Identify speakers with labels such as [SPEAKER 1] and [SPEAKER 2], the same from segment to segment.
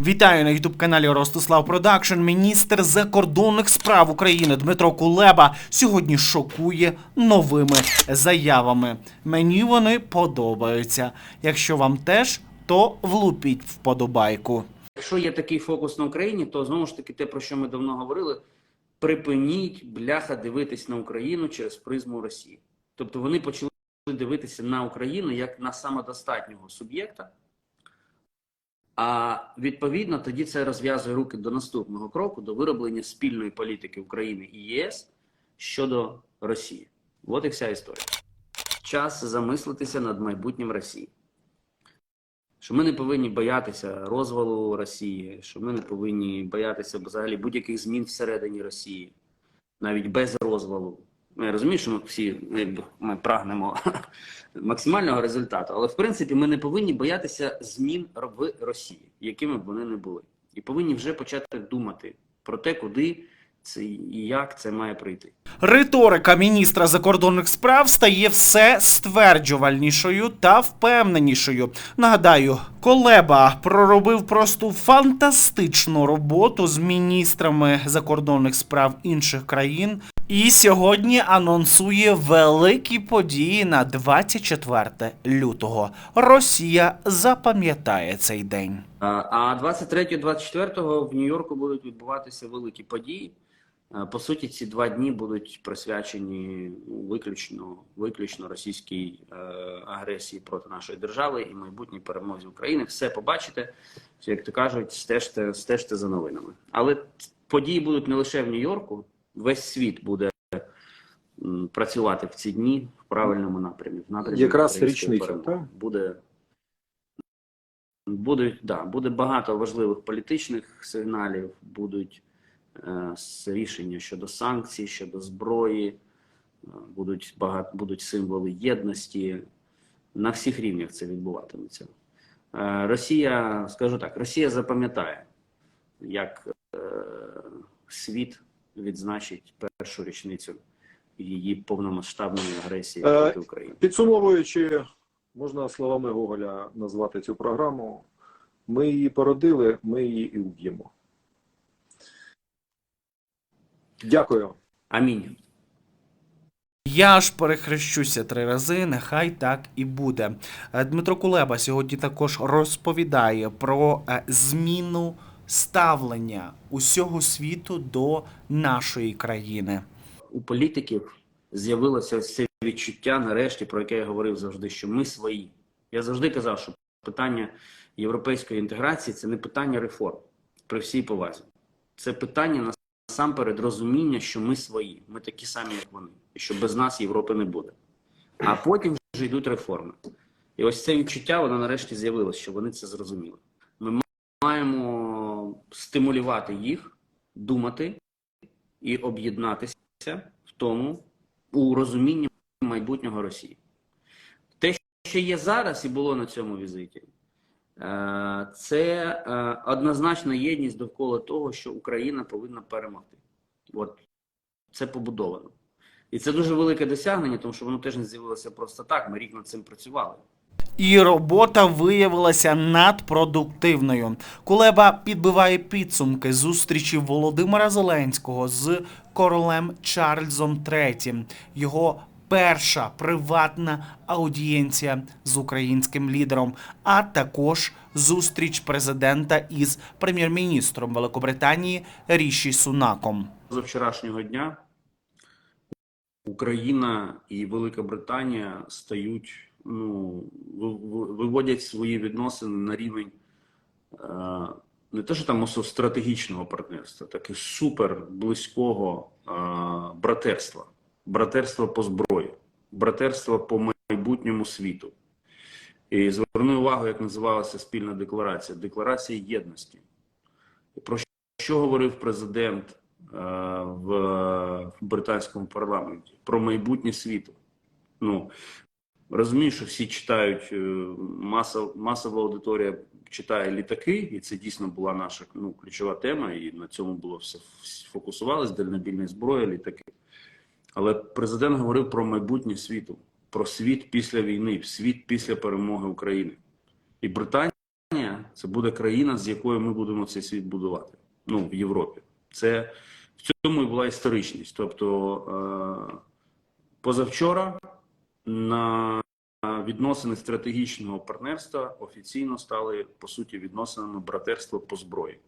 [SPEAKER 1] Вітаю на ютуб каналі Ростислав Продакшн. Міністр закордонних справ України Дмитро Кулеба сьогодні шокує новими заявами. Мені вони подобаються. Якщо вам теж, то влупіть вподобайку.
[SPEAKER 2] Якщо є такий фокус на Україні, то знову ж таки те, про що ми давно говорили, припиніть бляха дивитись на Україну через призму Росії. Тобто вони почали дивитися на Україну як на самодостатнього суб'єкта. А відповідно тоді це розв'язує руки до наступного кроку, до вироблення спільної політики України і ЄС щодо Росії. От і вся історія. Час замислитися над майбутнім Росії. Що ми не повинні боятися розвалу Росії, що ми не повинні боятися взагалі будь-яких змін всередині Росії, навіть без розвалу. Ну, Я розумію, що ми всі ну, якби, ми прагнемо максимального результату, але в принципі ми не повинні боятися змін в Росії, якими б вони не були, і повинні вже почати думати про те, куди це і як це має прийти.
[SPEAKER 1] Риторика міністра закордонних справ стає все стверджувальнішою та впевненішою. Нагадаю, Колеба проробив просто фантастичну роботу з міністрами закордонних справ інших країн. І сьогодні анонсує великі події на 24 лютого. Росія запам'ятає цей день.
[SPEAKER 2] А а 23-24 в Нью-Йорку будуть відбуватися великі події. Е, По суті, ці два дні будуть присвячені виключно, виключно російській е, агресії проти нашої держави і майбутній перемозі України. Все побачите, як то кажуть, стежте, стежте за новинами. Але події будуть не лише в Нью-Йорку, весь світ буде працювати в ці дні в правильному напрямі. В напрямі
[SPEAKER 3] Якраз річниця, так?
[SPEAKER 2] буде Будуть, да, буде багато важливих політичних сигналів, будуть рішення щодо санкцій, щодо зброї, е, будуть багато, будуть символи єдності. На всіх рівнях це відбуватиметься. Е, Росія, скажу так, Росія запам'ятає, як е, світ відзначить першу річницю її повномасштабної агресії
[SPEAKER 3] Е,
[SPEAKER 2] проти України.
[SPEAKER 3] Підсумовуючи, можна словами Гоголя назвати цю програму. Ми її породили, ми її і вб'ємо. Дякую.
[SPEAKER 2] Амінь.
[SPEAKER 1] Я ж перехрещуся три рази, нехай так і буде. Е, Дмитро Кулеба сьогодні також розповідає про е, зміну ставлення усього світу до нашої країни.
[SPEAKER 2] у політиків з'явилося це відчуття, нарешті, про яке я говорив завжди, що ми свої. Я завжди казав, що питання європейської інтеграції це не питання реформ при всій повазі. Це питання насамперед розуміння, що ми свої, ми такі самі, як вони, що без нас Європи не буде. А потім вже йдуть реформи. І ось це відчуття, воно нарешті з'явилося, що вони це зрозуміли. Ми маємо стимулювати їх, думати і об'єднатися в тому у розумінні майбутнього Росії. Те, що є зараз і було на цьому візиті, це е, однозначна єдність довкола того, що Україна повинна перемогти. От це побудовано. І це дуже велике досягнення, тому що воно теж не з'явилося просто так. Ми рік над цим працювали.
[SPEAKER 1] І робота виявилася надпродуктивною. Кулеба підбиває підсумки зустрічі Володимира Зеленського з королем Чарльзом III. Його перша приватна аудієнція з українським лідером, а також зустріч президента із прем'єр-міністром Великобританії Ріші Сунаком.
[SPEAKER 2] З вчорашнього дня Україна і Велика Британія стають, ну, ви- ви- виводять свої відносини на рівень е, не те, що там стратегічного партнерства, так і супер близького е, братерства. Братерства по зброї, братерства по майбутньому світу. І зверну увагу, як називалася спільна декларація: Декларація єдності. Про що говорив президент е, в, британському парламенті про майбутнє світу. Ну розумію, що всі читають е, масов, масова аудиторія читає літаки, і це дійсно була наша ну, ключова тема, і на цьому було все фокусувалось, дальнобільні зброї, літаки. Але президент говорив про майбутнє світу, про світ після війни, світ після перемоги України. І Британія Це буде країна, з якою ми будемо цей світ будувати. Ну, в Європі. Це в цьому і була історичність. Тобто, е, позавчора на відносини стратегічного партнерства офіційно стали по суті відносинами братерства по зброї.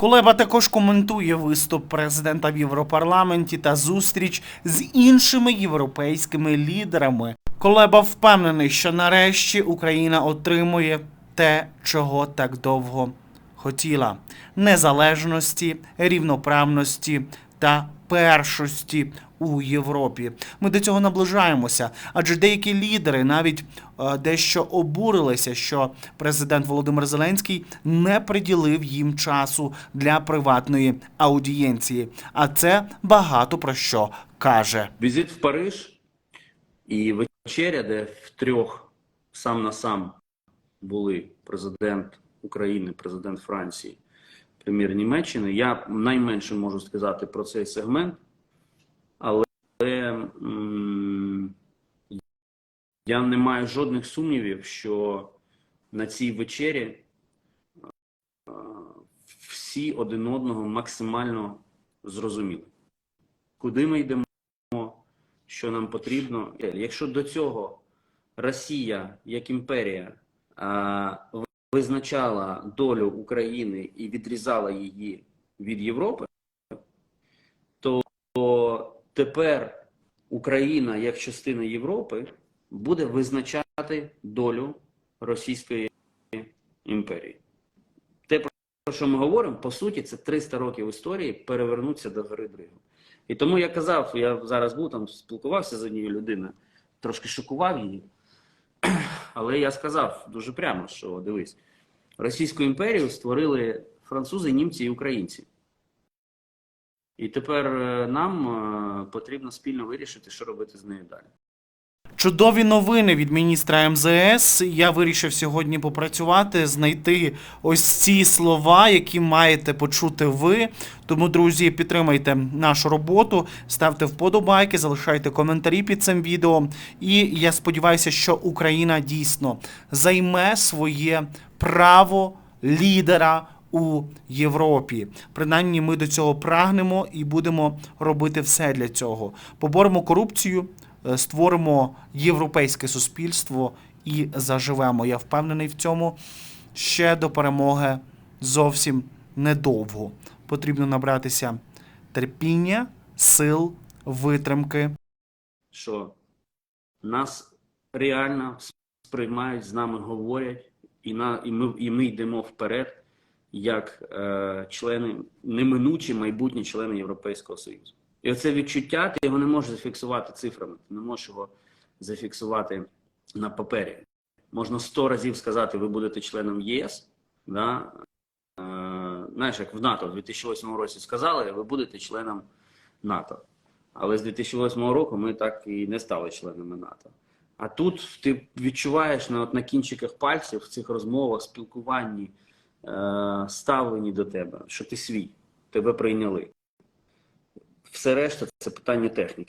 [SPEAKER 1] Кулеба також коментує виступ президента в Європарламенті та зустріч з іншими європейськими лідерами. Кулеба впевнений, що нарешті Україна отримує те, чого так довго хотіла: незалежності, рівноправності та першості у Європі. Ми до цього наближаємося, адже деякі лідери навіть е, дещо обурилися, що президент Володимир Зеленський не приділив їм часу для приватної аудієнції. А це багато про що каже.
[SPEAKER 2] Візит в Париж і вечеря, де втрьох сам на сам були президент України, президент Франції, прем'єр Німеччини. Я найменше можу сказати про цей сегмент, але я не маю жодних сумнівів, що на цій вечері е, всі один одного максимально зрозуміли. Куди ми йдемо? що нам потрібно. Якщо до цього Росія як імперія визначала долю України і відрізала її від Європи, то тепер Україна як частина Європи буде визначати долю Російської імперії. Те, про що ми говоримо, по суті, це 300 років історії перевернуться до гори Дригу. І тому я казав, я зараз був там, спілкувався з однією людиною, трошки шокував її. Але я сказав дуже прямо, що дивись, Російську імперію створили французи, німці і українці. І тепер е, нам е, потрібно спільно вирішити, що робити з нею далі.
[SPEAKER 1] Чудові новини від міністра МЗС. Я вирішив сьогодні попрацювати, знайти ось ці слова, які маєте почути ви. Тому, друзі, підтримайте нашу роботу, ставте вподобайки, залишайте коментарі під цим відео. І я сподіваюся, що Україна дійсно займе своє право лідера. У Європі принаймні ми до цього прагнемо і будемо робити все для цього. Поборемо корупцію, створимо європейське суспільство і заживемо. Я впевнений в цьому. Ще до перемоги зовсім недовго. Потрібно набратися терпіння, сил, витримки.
[SPEAKER 2] що нас реально сприймають, з нами говорять, і, на, і, ми, і ми йдемо вперед як е, члени, неминучі майбутні члени Європейського Союзу. І оце відчуття, ти його не можеш зафіксувати цифрами, ти не можеш його зафіксувати на папері. Можна сто разів сказати, ви будете членом ЄС. Да? Е, знаєш, як в НАТО в 2008 році сказали, ви будете членом НАТО. Але з 2008 року ми так і не стали членами НАТО. А тут ти відчуваєш на, от, на кінчиках пальців в цих розмовах, спілкуванні, е, ставленні до тебе, що ти свій, тебе прийняли. Все решта це питання техніки.